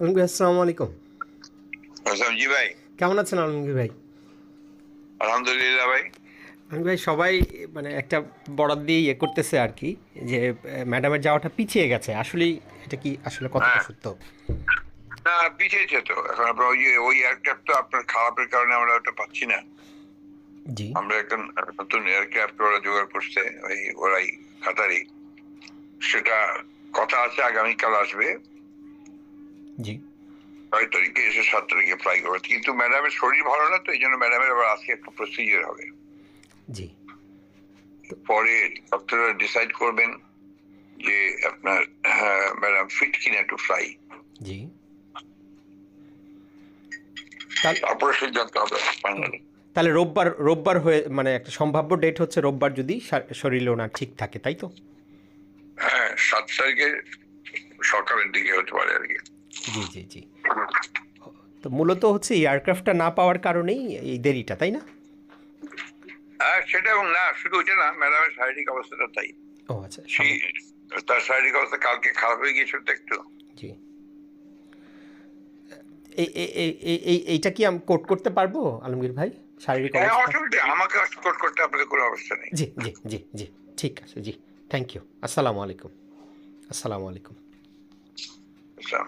আলমগীর আসসালামু আলাইকুম। জি ভাই। কেমন আছেন আলমগীর ভাই? আলহামদুলিল্লাহ ভাই। আলমগীর ভাই সবাই মানে একটা বরাদ দিয়ে ইয়ে করতেছে আর কি যে ম্যাডামের যাওয়াটা পিছিয়ে গেছে। আসলেই এটা কি আসলে কতটা হ্যাঁ। সত্য? না পিছিয়েছে তো। এখন আপনার ওই ওই এয়ারক্রাফট তো আপনার খারাপের কারণে আমরা ওটা পাচ্ছি না। জি। আমরা একটা নতুন এয়ারক্রাফট ওরা জোগাড় করছে ওই ওরাই কাতারি সেটা কথা আছে আগামীকাল আসবে। জি। ছয় তারিখে এসে সাত তারিখে ফ্লাই করবে। কিন্তু ম্যাডামের শরীর ভালো না তো এই জন্য ম্যাডামের আবার আজকে একটা প্রসিজার হবে। জি। পরে ডক্টররা ডিসাইড করবেন যে আপনার ম্যাডাম ফিট কিনা টু ফ্লাই জি। তারপরে সিদ্ধান্ত হবে তাহলে রোববার রোববার হয়ে মানে একটা সম্ভাব্য ডেট হচ্ছে রোববার যদি শরীরে ওনার ঠিক থাকে তাই তো? হ্যাঁ সাত তারিখে সকালের দিকে হতে পারে আর কি। জি জি জি। তো মূলত হচ্ছে এয়ারক্রাফটটা না পাওয়ার কারণেই এই দেরিটা তাই না? সেটা এবং না শুধু ওইটা না ম্যাডামের শারীরিক অবস্থাটা তাই। ও আচ্ছা সেই তার শারীরিক অবস্থা কালকে খারাপ হয়ে গিয়েছিল তো একটু। জি। এই এই- এই- এই- এই এইটা কি আমি কোট করতে পারব আলমগীর ভাই? শারীরিক হ্যাঁ অবস্থা? আমাকে সাপোর্ট করতে আপনাদের কোনো অবস্থা নেই। জি জি জি জি ঠিক আছে জি। থ্যাংক ইউ আসসালামু আলাইকুম। আসসালামু আলাইকুম। আচ্ছা